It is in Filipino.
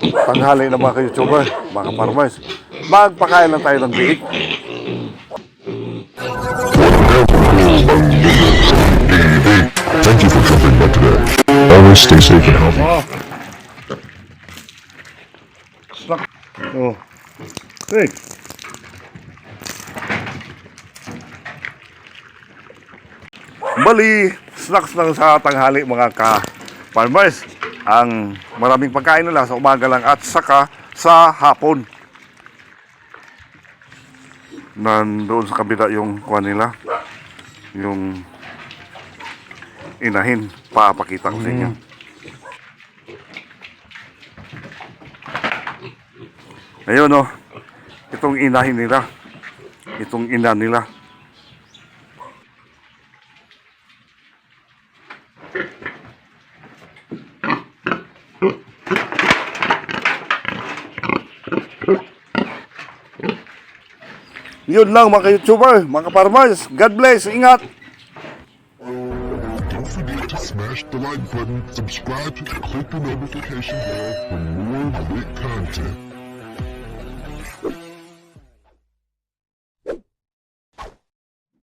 tanghali na mga ka-YouTuber, mga farmers. Magpakain lang tayo ng biik. Thank you for dropping by today. Always stay safe and healthy. Snack. Oh. Hey. Bali, snacks lang sa tanghali mga ka-farmers. Ang maraming pagkain nila sa umaga lang at saka sa hapon. Nandoon sa kabila yung kuha nila. Yung inahin. Papakita ko sa inyo. Ayun oh. Itong inahin nila. Itong ina nila. Yun lang mga YouTuber, mga farmers. God bless, ingat! Don't forget to smash the like button, subscribe, click the notification bell for more great content.